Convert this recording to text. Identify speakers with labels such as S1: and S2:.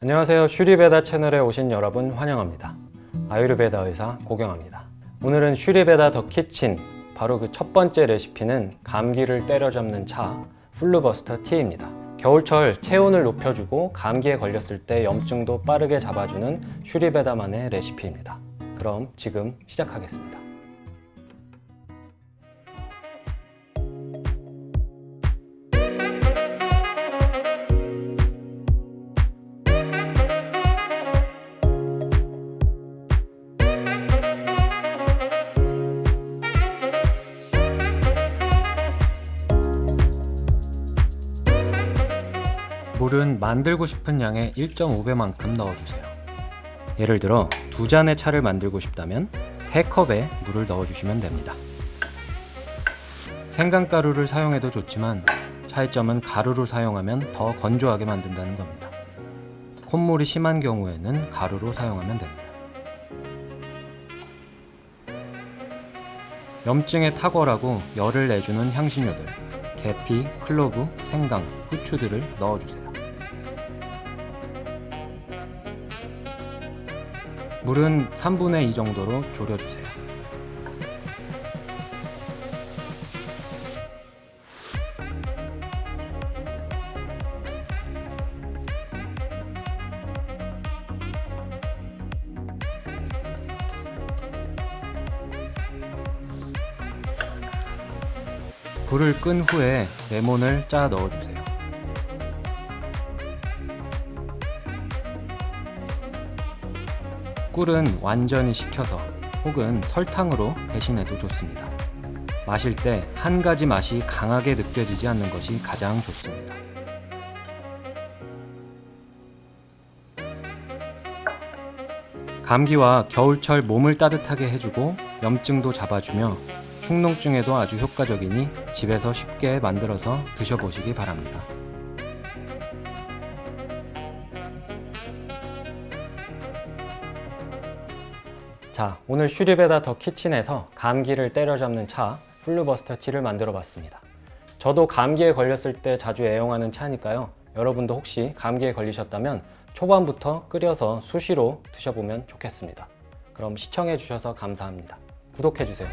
S1: 안녕하세요. 슈리베다 채널에 오신 여러분 환영합니다. 아유르베다 의사 고경합니다. 오늘은 슈리베다 더 키친 바로 그 첫 번째 레시피는 감기를 때려잡는 차 플루버스터 티입니다. 겨울철 체온을 높여주고 감기에 걸렸을 때 염증도 빠르게 잡아주는 슈리베다만의 레시피입니다. 그럼 지금 시작하겠습니다. 물은 만들고 싶은 양의 1.5배만큼 넣어주세요. 예를 들어 두 잔의 차를 만들고 싶다면 3컵의 물을 넣어주시면 됩니다. 생강가루를 사용해도 좋지만 차이점은 가루로 사용하면 더 건조하게 만든다는 겁니다. 콧물이 심한 경우에는 가루로 사용하면 됩니다. 염증에 탁월하고 열을 내주는 향신료들, 계피, 클로브, 생강, 후추들을 넣어주세요. 물은 3분의 2 정도로 졸여주세요. 불을 끈 후에 레몬을 짜 넣어주세요. 꿀은 완전히 식혀서 혹은 설탕으로 대신해도 좋습니다. 마실 때 한 가지 맛이 강하게 느껴지지 않는 것이 가장 좋습니다. 감기와 겨울철 몸을 따뜻하게 해주고 염증도 잡아주며 축농증에도 아주 효과적이니 집에서 쉽게 만들어서 드셔보시기 바랍니다. 자, 오늘 슈리베다 더 키친에서 감기를 때려잡는 차 플루버스터 티를 만들어 봤습니다. 저도 감기에 걸렸을 때 자주 애용하는 차니까요. 여러분도 혹시 감기에 걸리셨다면 초반부터 끓여서 수시로 드셔보면 좋겠습니다. 그럼 시청해 주셔서 감사합니다. 구독해 주세요.